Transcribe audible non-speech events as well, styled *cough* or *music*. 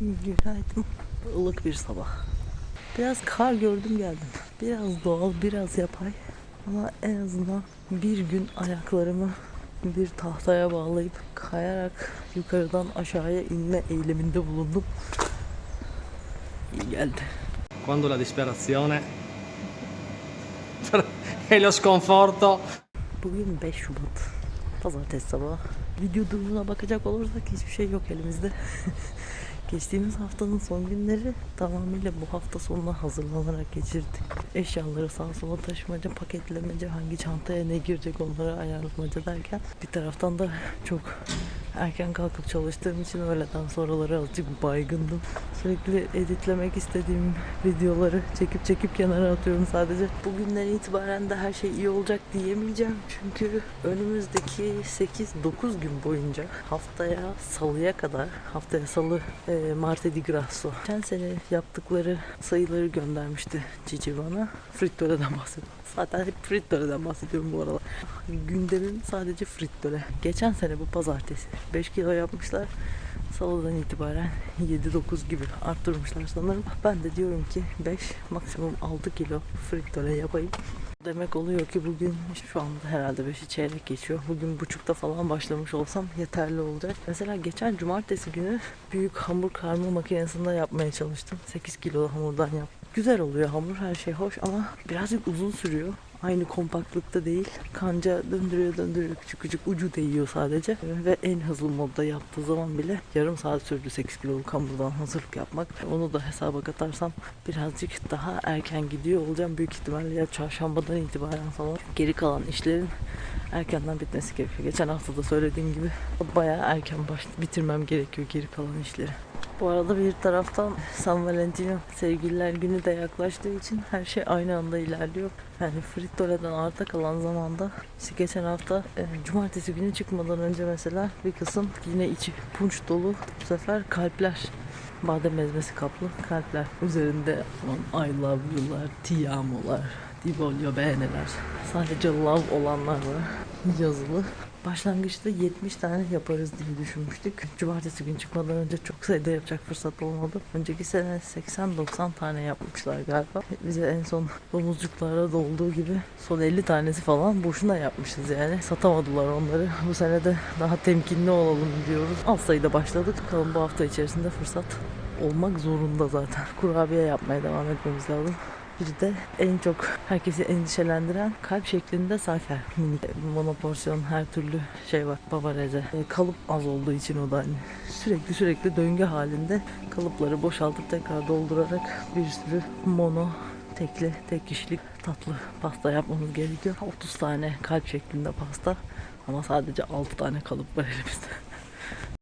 Günaydın. Ilık bir sabah. Biraz kar gördüm geldim. Biraz doğal, biraz yapay. Ama en azından bir gün ayaklarımı bir tahtaya bağlayıp kayarak yukarıdan aşağıya inme eyleminde bulundum. İyi geldi. quando la disperazione *laughs* e lo sconforto Bugün 5 Şubat. Pazartesi sabahı. Video durumuna bakacak olursak hiçbir şey yok elimizde. *laughs* Geçtiğimiz haftanın son günleri tamamıyla bu hafta sonuna hazırlanarak geçirdik. Eşyaları sağa sola taşımaca, paketlemece, hangi çantaya ne girecek onları ayarlamaca derken bir taraftan da çok erken kalkıp çalıştığım için öğleden sonraları azıcık baygındım. Sürekli editlemek istediğim videoları çekip çekip kenara atıyorum sadece. Bugünden itibaren de her şey iyi olacak diyemeyeceğim. Çünkü önümüzdeki 8-9 gün boyunca haftaya salıya kadar haftaya salı e, Marte di Grasso. Geçen sene yaptıkları sayıları göndermişti Cici bana. Frittöre'den bahsediyorum. Zaten hep Frittöre'den bahsediyorum bu aralar. Gündemim sadece Frittöre. Geçen sene bu pazartesi 5 kilo yapmışlar. Salıdan itibaren 7-9 gibi arttırmışlar sanırım. Ben de diyorum ki 5 maksimum 6 kilo fritöre yapayım. Demek oluyor ki bugün şu anda herhalde 5'i çeyrek geçiyor. Bugün buçukta falan başlamış olsam yeterli olacak. Mesela geçen cumartesi günü büyük hamur karma makinesinde yapmaya çalıştım. 8 kilo hamurdan yaptım. Güzel oluyor hamur her şey hoş ama birazcık uzun sürüyor. Aynı kompaktlıkta değil. Kanca döndürüyor döndürüyor küçük küçük ucu değiyor sadece. Ve en hızlı modda yaptığı zaman bile yarım saat sürdü 8 kiloluk hamurdan hazırlık yapmak. Onu da hesaba katarsam birazcık daha erken gidiyor olacağım. Büyük ihtimalle ya çarşambadan itibaren falan geri kalan işlerin erkenden bitmesi gerekiyor. Geçen hafta da söylediğim gibi bayağı erken baş bitirmem gerekiyor geri kalan işleri. Bu arada bir taraftan San Valentino sevgililer günü de yaklaştığı için her şey aynı anda ilerliyor. Yani Frittore'den arta kalan zamanda işte geçen hafta e, cumartesi günü çıkmadan önce mesela bir kısım yine içi punç dolu bu sefer kalpler badem ezmesi kaplı kalpler üzerinde aman I love you'lar, ti amo'lar, di voglio bene'ler sadece love olanlar var yazılı. Başlangıçta 70 tane yaparız diye düşünmüştük. Cumartesi gün çıkmadan önce çok sayıda yapacak fırsat olmadı. Önceki sene 80-90 tane yapmışlar galiba. Bize en son domuzcuklara da olduğu gibi son 50 tanesi falan boşuna yapmışız yani. Satamadılar onları. Bu sene de daha temkinli olalım diyoruz. Az sayıda başladık. Bakalım bu hafta içerisinde fırsat olmak zorunda zaten. Kurabiye yapmaya devam etmemiz lazım. Bir de en çok herkesi endişelendiren kalp şeklinde saker. Minik monoporsiyon her türlü şey var. Bavareze. E, kalıp az olduğu için o da hani sürekli sürekli döngü halinde kalıpları boşaltıp tekrar doldurarak bir sürü mono tekli, tek kişilik tatlı pasta yapmamız gerekiyor. 30 tane kalp şeklinde pasta ama sadece 6 tane kalıp var elimizde.